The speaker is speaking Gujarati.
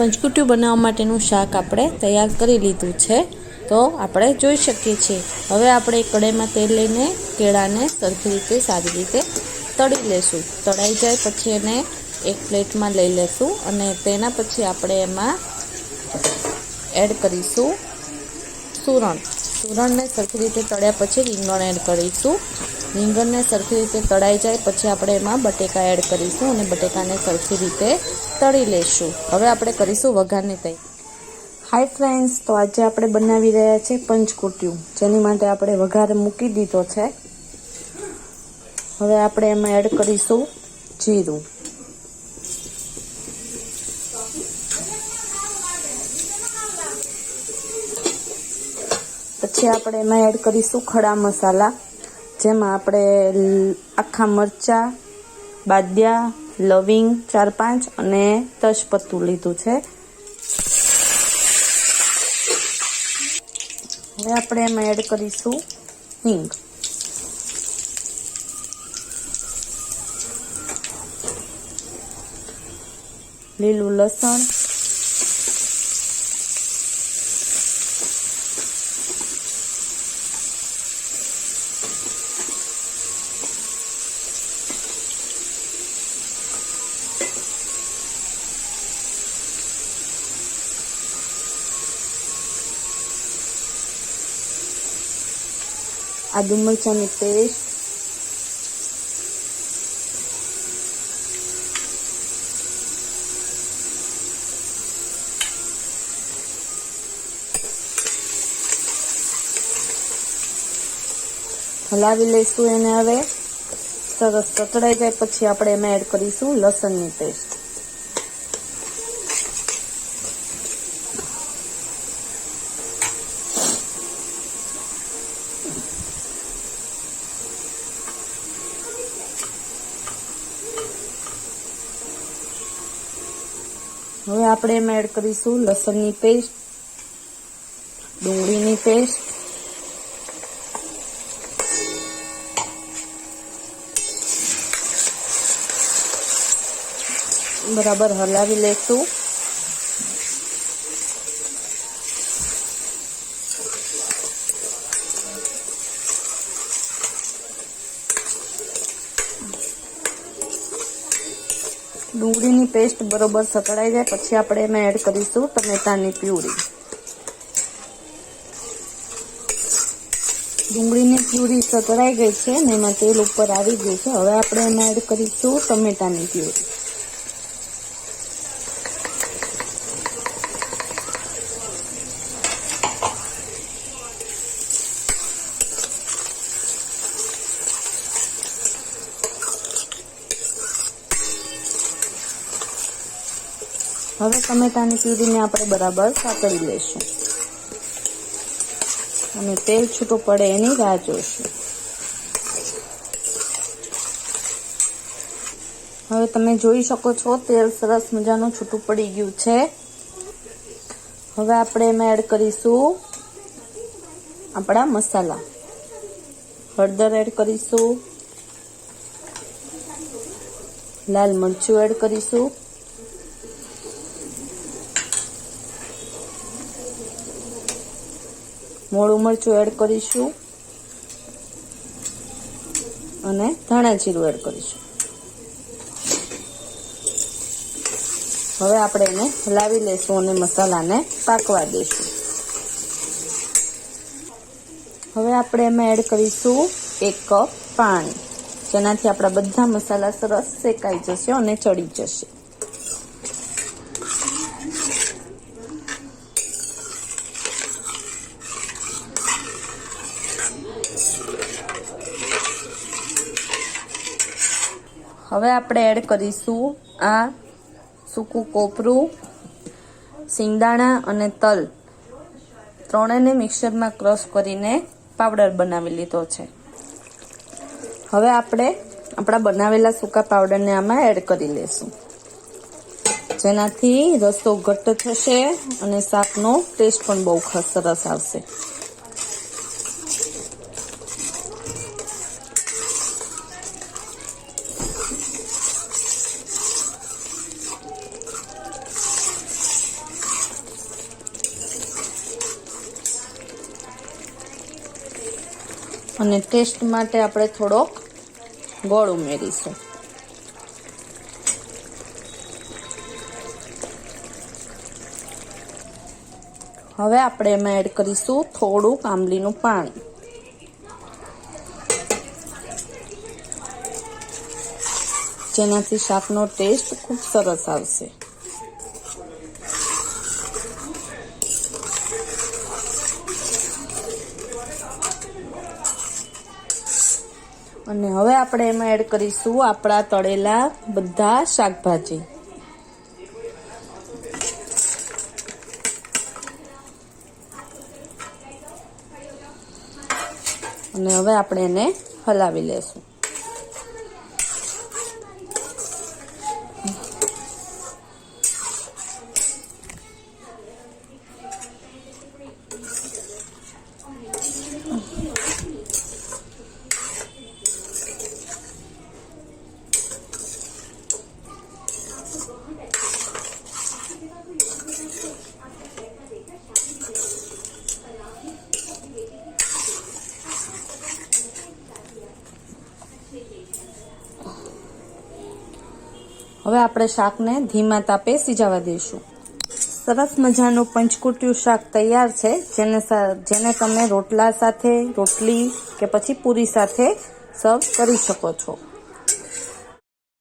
પંચકુટ્યું બનાવવા માટેનું શાક આપણે તૈયાર કરી લીધું છે. તો આપણે જોઈ શકીએ છીએ. હવે આપણે કઢાઈમાં તેલ લઈને કેળાને સરખી રીતે સારી રીતે તળી લેશું. તળાઈ જાય પછી એને એક પ્લેટમાં લઈ લેશું અને તેના પછી આપણે એમાં એડ કરીશું સુરણ. સુરણને સરખી રીતે તળ્યા પછી રીંગણ એડ કરીશું. રીંગણને સરખી રીતે તળાઈ જાય, પછી આપણે એમાં બટેકા એડ કરીશું અને બટેકાને સરખી રીતે તળી લેશું. હવે આપણે કરીશું વઘારની તૈયારી. હાય ફ્રેન્ડ્સ તો આજે આપણે બનાવી રહ્યા છીએ પંચકુટ્યું, જેની માટે આપણે વઘાર મૂકી દીધો છે. હવે આપણે એમાં એડ કરીશું જીરું. પછી આપણે એમાં એડ કરીશું ખડા મસાલા. જેમાં આપણે આખા મરચાં, બાદિયા, લવિંગ ચાર પાંચ અને તજપત્તું લીધું છે. હવે આપણે એમાં એડ કરીશું હિંગ. લીલું લસણ આદુ મરચાંની પેસ્ટ હલાવી લઈશું એને હવે સરસ કકડાઈ જાય પછી આપણે એમાં એડ કરીશું લસણની પેસ્ટ હવે આપણે એમાં એડ કરીશું લસણની પેસ્ટ ડુંગળીની પેસ્ટ બરાબર હલાવી લેશું. ડુંગળીની પેસ્ટ બરોબર સકળાઈ જાય, પછી આપણે એમાં એડ કરીશું ટમેટાની પ્યુરી. ડુંગળીની પ્યુરી સકળાઈ ગઈ છે અને એમાં તેલ ઉપર આવી ગયું છે. હવે આપણે એમાં એડ કરીશું ટમેટાની પ્યુરી. હવે ટમેટાની પ્યુરીને આપણે બરાબર સાતળી લઈશું. અને તેલ છૂટું પડે એની રાહ જોઈશું. હવે તમે જોઈ શકો છો, તેલ સરસ મજાનું છૂટું પડી ગયું છે. હવે આપણે એમાં એડ કરીશું આપણા મસાલા. હળદર એડ કરીશું. લાલ મરચું એડ કરીશું. મોળું મરચું એડ કરીશું. અને ધાણા જીરું એડ કરીશું. હવે આપણે એને હલાવી લઈશું અને મસાલાને પાકવા દઈશું. હવે આપણે એમાં એડ કરીશું એક કપ પાણી. જેનાથી આપણા બધા મસાલા સરસ શેકાઈ જશે અને ચડી જશે. હવે આપણે એડ કરીશું આ સૂકું કોપરું, સિંગદાણા અને તલ. ત્રણેયને મિક્સરમાં ક્રશ કરીને પાવડર બનાવી લીધો છે. હવે આપણે આપણા બનાવેલા સૂકા પાવડરને આમાં એડ કરી લેશું. જેનાથી રસો ઘટ્ટ થશે અને શાકનો ટેસ્ટ પણ બહુ સરસ આવશે. અને ટેસ્ટ માટે આપણે થોડોક ગોળ ઉમેરીશું. હવે આપણે એમાં એડ કરીશું થોડુંક આંબલીનું પાણી. જેનાથી શાકનો ટેસ્ટ ખૂબ સરસ આવશે. અને હવે આપણે એમાં એડ કરીશું આપણા તળેલા બધા શાકભાજી. અને હવે આપણે એને હલાવી લેશું. હવે આપણે શાકને ધીમા તાપે સિજાવા દઈશું. સરસ મજાનું પંચકુટિયું શાક તૈયાર છે, જેને જેને તમે રોટલા સાથે, રોટલી કે પછી પૂરી સાથે સર્વ કરી શકો છો.